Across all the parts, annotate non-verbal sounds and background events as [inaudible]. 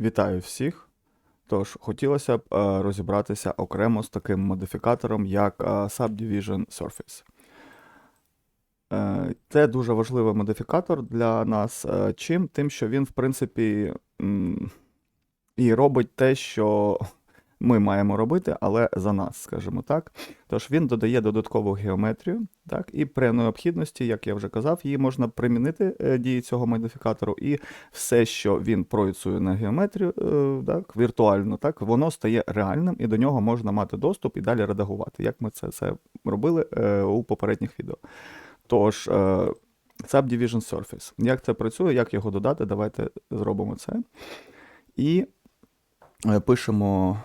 Вітаю всіх. Тож, хотілося б е, розібратися окремо з таким модифікатором, як е, Subdivision Surface. Е, Це дуже важливий модифікатор для нас. Чим? Тим, що він, в принципі, і робить те, що ми маємо робити, але за нас, скажімо так. Тож він додає додаткову геометрію, так, і при необхідності, як я вже казав, її можна примінити е, дії цього модифікатору, і все, що він проєцює на геометрію, е, так, віртуально, так, воно стає реальним, і до нього можна мати доступ і далі редагувати, як ми це, це робили е, у попередніх відео. Тож, Subdivision Surface. Як це працює, як його додати? Давайте зробимо це. І пишемо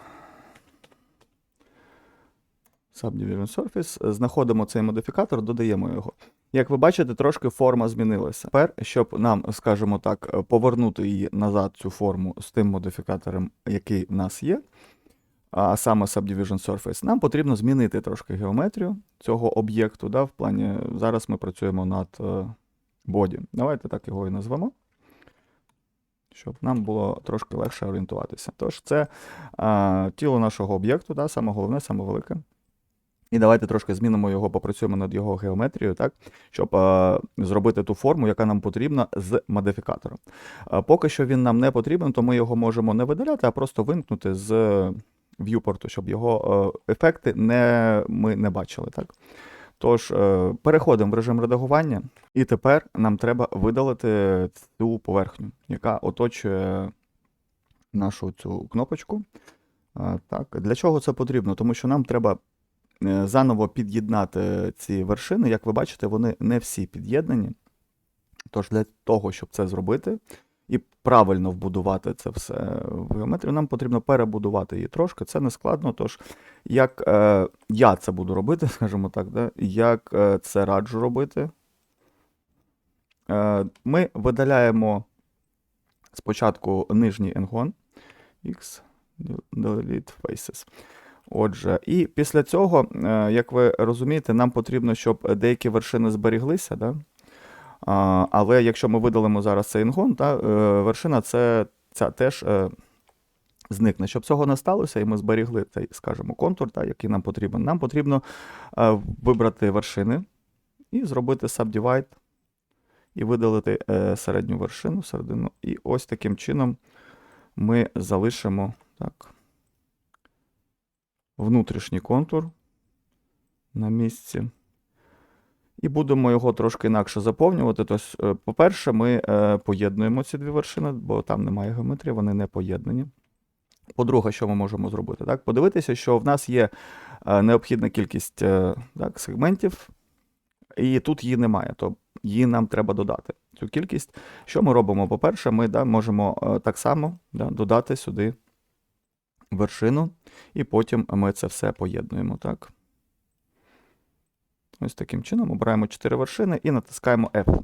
Subdivision Surface, знаходимо цей модифікатор, додаємо його. Як ви бачите, трошки форма змінилася. Тепер, щоб нам, скажімо так, повернути її назад, цю форму з тим модифікатором, який в нас є, а саме Subdivision Surface, нам потрібно змінити трошки геометрію цього об'єкту. Да, в плані, Зараз ми працюємо над е, body. Давайте так його і назвемо. Щоб нам було трошки легше орієнтуватися. Тож, це а, тіло нашого об'єкту, да, саме головне, саме велике. І давайте трошки змінимо його, попрацюємо над його геометрією, так, щоб е, зробити ту форму, яка нам потрібна з модифікатором. Е, поки що він нам не потрібен, то ми його можемо не видаляти, а просто вимкнути з в'юпорту, щоб його е, ефекти не, ми не бачили. Так? Тож, е, переходимо в режим редагування, і тепер нам треба видалити цю поверхню, яка оточує нашу цю кнопочку. Е, Так, Для чого це потрібно? Тому що нам треба заново під'єднати ці вершини. Як ви бачите, вони не всі під'єднані. Тож для того, щоб це зробити і правильно вбудувати це все в геометрію, нам потрібно перебудувати її трошки. Це не складно. Тож, як е, я це буду робити, [laughs] скажімо так, да? як е, це раджу робити, е, ми видаляємо спочатку нижній енгон X, delete faces. Отже, і після цього, е, як ви розумієте, нам потрібно, щоб деякі вершини зберіглися. Да? Але якщо ми видалимо зараз цей інгон, та, е, вершина це, ця теж е, зникне. Щоб цього не сталося, і ми зберігли цей, скажімо, контур, та, який нам потрібен, нам потрібно вибрати вершини і зробити subdivide, і видалити середню вершину, середину. І ось таким чином ми залишимо так, внутрішній контур на місці. І будемо його трошки інакше заповнювати. Тобто, по-перше, ми е, поєднуємо ці дві вершини, бо там немає геометрії, вони не поєднані. По-друге, що ми можемо зробити? Так? Подивитися, що в нас є е, необхідна кількість так, сегментів, і тут її немає, то її нам треба додати. Цю кількість. Що ми робимо? По-перше, ми да, можемо так само да, додати сюди вершину, і потім ми це все поєднуємо. так? Ось таким чином обираємо 4 вершини і натискаємо F.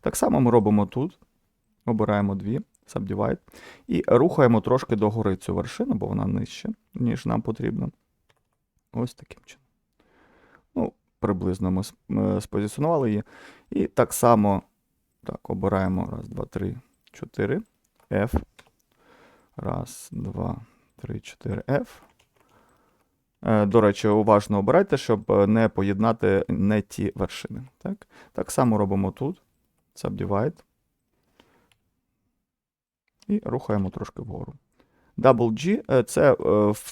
Так само ми робимо тут. Обираємо дві, Subdivide, і рухаємо трошки догори цю вершину, бо вона нижче, ніж нам потрібно. Ось таким чином. Ну, Приблизно ми ми спозиціонували її. І так само так, обираємо раз, два, три, чотири. F. Раз, два, три, чотири, F. Е, До речі, уважно обирайте, щоб е, не поєднати не ті вершини. Так так само робимо тут. Subdivide. І рухаємо трошки вгору. Double G е, це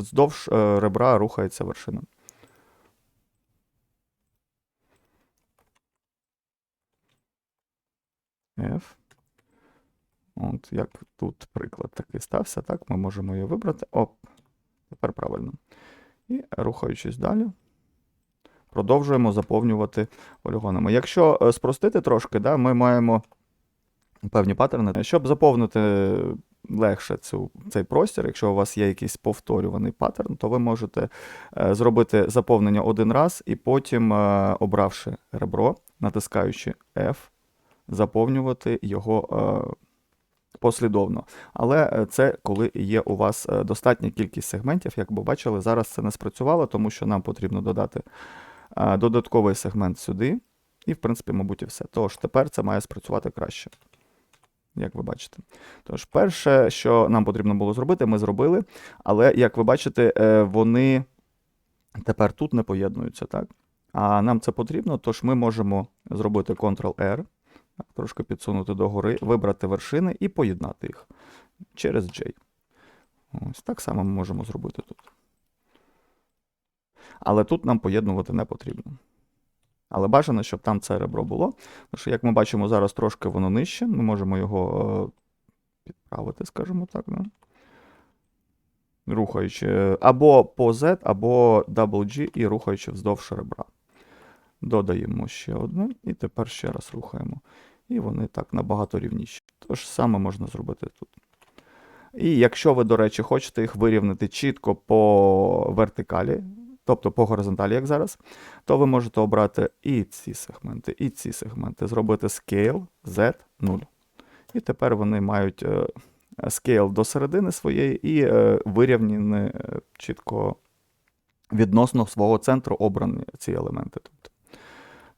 вздовж ребра рухається вершина. F. От, як тут приклад такий стався, так, ми можемо її вибрати. Оп, тепер правильно. І рухаючись далі, продовжуємо заповнювати полігонами. Якщо е, спростити трошки, да, ми маємо певні паттерни. Щоб заповнити легше цю, цей простір, якщо у вас є якийсь повторюваний паттерн, то ви можете е, зробити заповнення один раз і потім, е, обравши ребро, натискаючи F, заповнювати його послідовно. Але е, це коли є у вас е, достатня кількість сегментів, як ви бачили, зараз це не спрацювало, тому що нам потрібно додати е, додатковий сегмент сюди. І, в принципі, мабуть, і все. Тож тепер це має спрацювати краще. як ви бачите. Тож, перше, що нам потрібно було зробити, ми зробили. Але, як ви бачите, вони тепер тут не поєднуються, так? А нам це потрібно, тож ми можемо зробити Ctrl-R, трошки підсунути догори, вибрати вершини і поєднати їх через J. Ось так само ми можемо зробити тут. Але тут нам поєднувати не потрібно. Але бажано, щоб там це ребро було. Тому що, як ми бачимо, зараз трошки воно нижче. Ми можемо його е, підправити, скажімо так. Да? Рухаючи або по Z, або WG і рухаючи вздовж ребра. Додаємо ще одне, і тепер ще раз рухаємо. І вони так набагато рівніші. Тож саме можна зробити тут. І якщо ви, до речі, хочете їх вирівнити чітко по вертикалі, тобто по горизонталі, як зараз, то ви можете обрати і ці сегменти, і ці сегменти, зробити Scale Z0. І тепер вони мають е, scale до середини своєї і е, вирівняні е, чітко відносно свого центру обрані ці елементи. Тобто,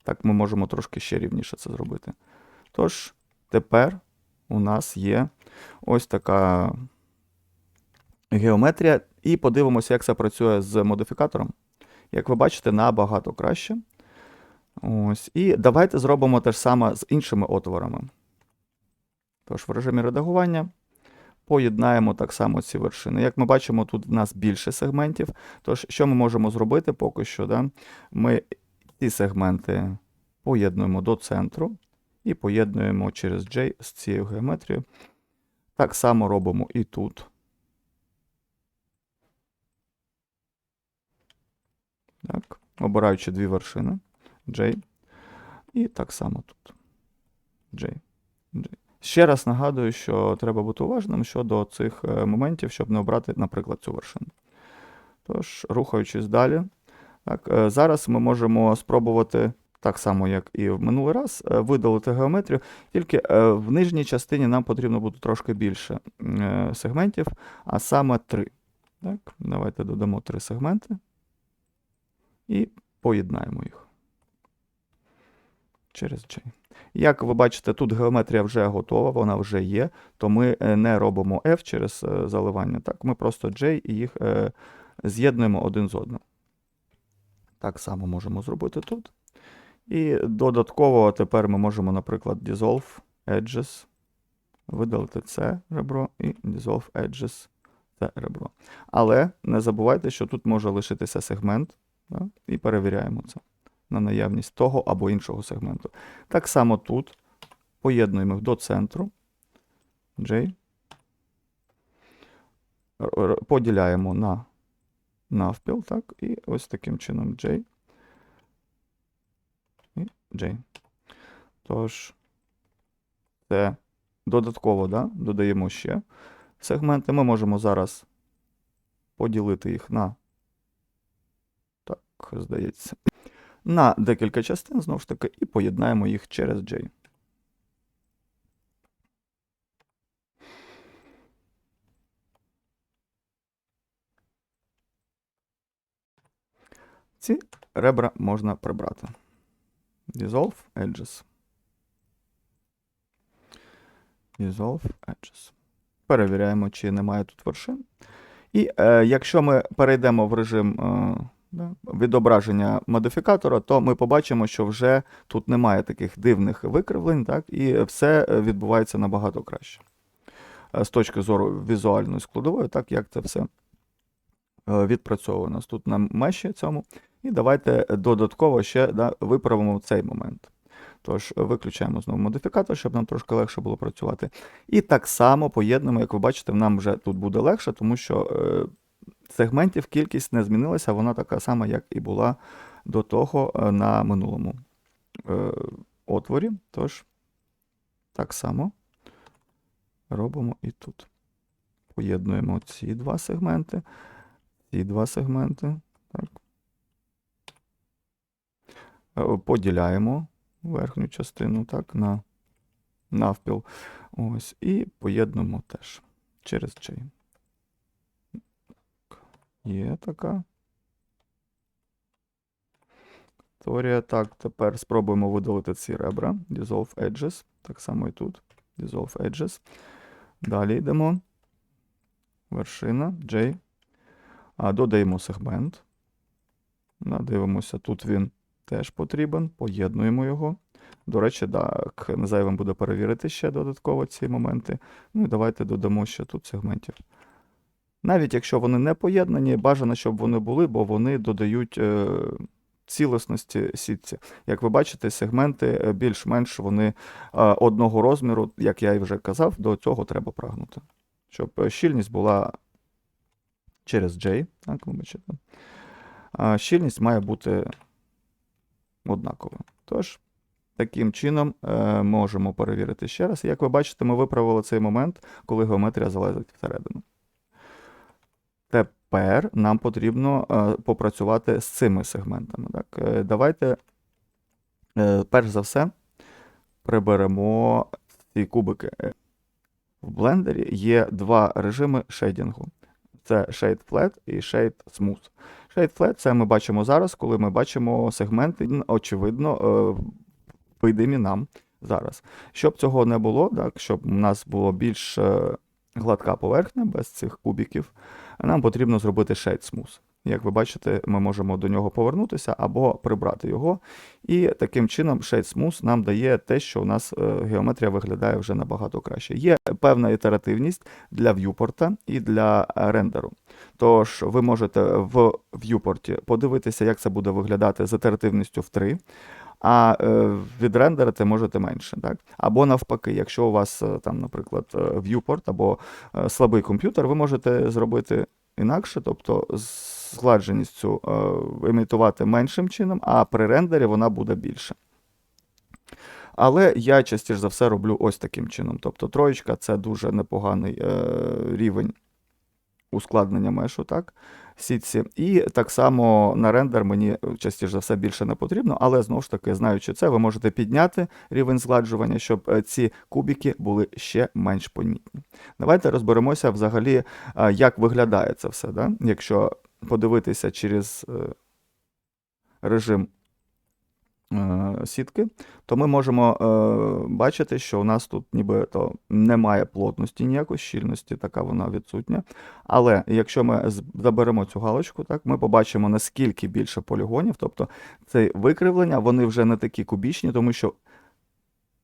так ми можемо трошки ще рівніше це зробити. Тож, тепер у нас є ось така геометрія, і подивимося, як це працює з модифікатором. Як ви бачите, набагато краще. Ось. І давайте зробимо те ж саме з іншими отворами. Тож, в режимі редагування поєднаємо так само ці вершини. Як ми бачимо, тут в нас більше сегментів. Тож, що ми можемо зробити поки що? Да? Ми ці сегменти поєднуємо до центру і поєднуємо через J з цією геометрією. Так само робимо і тут. Так, обираючи дві вершини J. І так само тут. J. J. Ще раз нагадую, що треба бути уважним щодо цих е, моментів, щоб не обрати, наприклад, цю вершину. Тож, рухаючись далі, так, е, зараз ми можемо спробувати, так само, як і в минулий раз, е, видалити геометрію, тільки е, в нижній частині нам потрібно буде трошки більше сегментів, а саме три. Так, Давайте додамо три сегменти і поєднаємо їх через J. Як ви бачите, тут геометрія вже готова, вона вже є, то ми не робимо F через заливання. Так, Ми просто J і їх з'єднуємо один з одним. Так само можемо зробити тут. І додатково тепер ми можемо, наприклад, Dissolve Edges, видалити це ребро і Dissolve Edges це ребро. Але не забувайте, що тут може лишитися сегмент, да? і перевіряємо це на наявність того або іншого сегменту. Так само тут поєднуємо їх до центру. J. Поділяємо на навпіл, так, і ось таким чином J. І J. Тож, це додатково, да, додаємо ще сегменти. Ми можемо зараз поділити їх на, так, здається, на декілька частин, знову ж таки, і поєднаємо їх через J. Ці ребра можна прибрати. Dissolve Edges. Dissolve Edges. Перевіряємо, чи немає тут вершин. І е, якщо ми перейдемо в режим е, відображення модифікатора, то ми побачимо, що вже тут немає таких дивних викривлень, так, і все е, відбувається набагато краще. Е, З точки зору візуальної складової, так як це все е, відпрацьовано тут на меші цьому. І давайте додатково ще да, виправимо цей момент. Тож, виключаємо знову модифікатор, щоб нам трошки легше було працювати. І так само поєднуємо, як ви бачите, нам вже тут буде легше, тому що е, сегментів кількість не змінилася, вона така сама, як і була до того е, на минулому е, отворі. Тож, так само робимо і тут. Поєднуємо ці два сегменти, ці два сегменти. Так. Е, Поділяємо верхню частину так, на навпіл. Ось, і поєднуємо теж через J. Є така. Теорія. Так, тепер спробуємо видалити ці ребра. Dissolve Edges. Так само і тут. Dissolve Edges. Далі йдемо. Вершина, J. А, додаємо сегмент. Дивимося, тут він теж потрібен. Поєднуємо його. До речі, так, не зайвим буде перевірити ще додатково ці моменти. Ну і давайте додамо ще тут сегментів. Навіть якщо вони не поєднані, бажано, щоб вони були, бо вони додають е, цілісності сітці. Як ви бачите, сегменти е, більш-менш вони е, одного розміру, як я і вже казав, до цього треба прагнути. Щоб щільність була через J, так, ви бачите. А щільність має бути однаковою. Тож, таким чином е, можемо перевірити ще раз. Як ви бачите, ми виправили цей момент, коли геометрія залазить всередину. Тепер нам потрібно е, попрацювати з цими сегментами. Так? Е, давайте, е, перш за все, приберемо ці кубики. В блендері є два режими шейдінгу. Це Shade Flat і Shade Smooth. Shade Flat це ми бачимо зараз, коли ми бачимо сегменти, очевидно, е, видимі нам зараз. Щоб цього не було, так, щоб у нас було більш е, гладка поверхня без цих кубіків, нам потрібно зробити Shade Smooth. Як ви бачите, ми можемо до нього повернутися або прибрати його. І таким чином Shade Smooth нам дає те, що у нас е, геометрія виглядає вже набагато краще. Є певна ітеративність для в'юпорта і для рендеру. Тож ви можете в в'юпорті подивитися, як це буде виглядати з ітеративністю в 3, а е, відрендерити можете менше. Так? Або навпаки, якщо у вас е, там, наприклад, в'юпорт або слабий комп'ютер, ви можете зробити інакше, тобто згладженість цю е, імітувати меншим чином, а при рендері вона буде більше. Але я частіше за все роблю ось таким чином. Тобто троєчка це дуже непоганий е, рівень ускладнення мешу, так? Сітці. І так само на рендер мені частіше за все більше не потрібно, але знову ж таки, знаючи це, ви можете підняти рівень згладжування, щоб е, ці кубики були ще менш помітні. Давайте розберемося взагалі, як виглядає це все. Да? Якщо подивитися через е, режим е, сітки, то ми можемо е, бачити, що у нас тут нібито немає плотності ніякої щільності, така вона відсутня. Але якщо ми заберемо цю галочку, так, ми побачимо наскільки більше полігонів, тобто це викривлення, вони вже не такі кубічні, тому що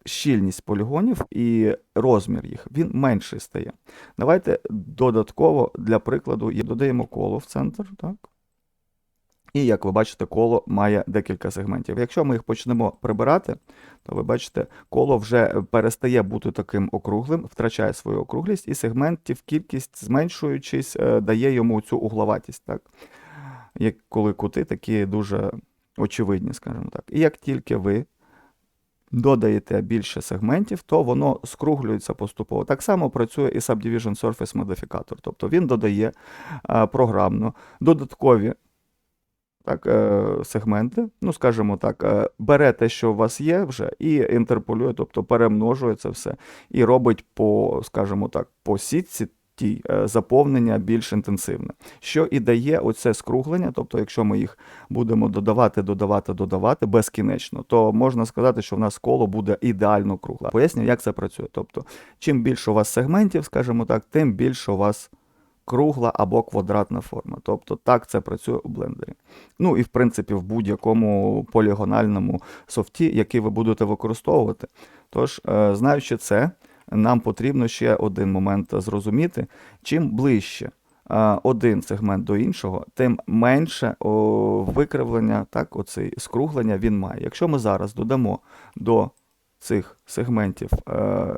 щільність полігонів і розмір їх він менший стає. Давайте додатково для прикладу додаємо коло в центр. Так? І як ви бачите, коло має декілька сегментів. Якщо ми їх почнемо прибирати, то ви бачите, коло вже перестає бути таким округлим, втрачає свою округлість, і сегментів кількість, зменшуючись, е, дає йому цю угловатість. Так? Як коли кути такі дуже очевидні, скажімо так. І як тільки ви додаєте більше сегментів, то воно скруглюється поступово. Так само працює і Subdivision Surface Modificator. Тобто він додає е, програмно додаткові так, е, сегменти, ну, скажімо так, е, бере те, що у вас є вже, і інтерполює, тобто перемножує це все, і робить по, скажімо так, по сітці тій е, заповнення більш інтенсивне. Що і дає оце скруглення, тобто, якщо ми їх будемо додавати, додавати, додавати безкінечно, то можна сказати, що в нас коло буде ідеально кругле. Поясню, як це працює. Тобто, чим більше у вас сегментів, скажімо так, тим більше у вас кругла або квадратна форма. Тобто так це працює у блендері. Ну і в принципі в будь-якому полігональному софті, який ви будете використовувати. Тож, е, знаючи це, нам потрібно ще один момент зрозуміти. Чим ближче один сегмент до іншого, тим менше викривлення, так, оцей скруглення він має. Якщо ми зараз додамо до цих сегментів е,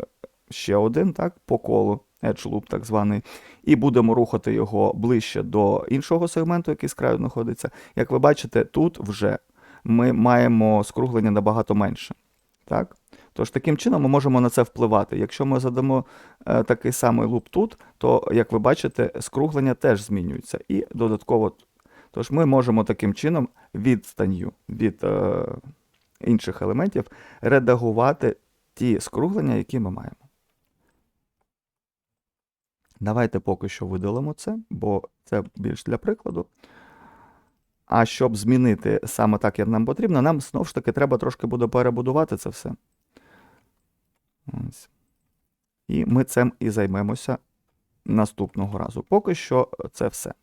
ще один, так, по колу, edge loop так званий, і будемо рухати його ближче до іншого сегменту, який з краю знаходиться. Як ви бачите, тут вже ми маємо скруглення набагато менше. Так? Тож таким чином ми можемо на це впливати. Якщо ми задамо е, такий самий луп тут, то, як ви бачите, скруглення теж змінюється. І додатково. Тож ми можемо таким чином відстанню від е, інших елементів редагувати ті скруглення, які ми маємо. Давайте поки що видалимо це, бо це більш для прикладу. А щоб змінити саме так, як нам потрібно, нам знову ж таки треба трошки буде перебудувати це все. Ось. І ми цим і займемося наступного разу. Поки що це все.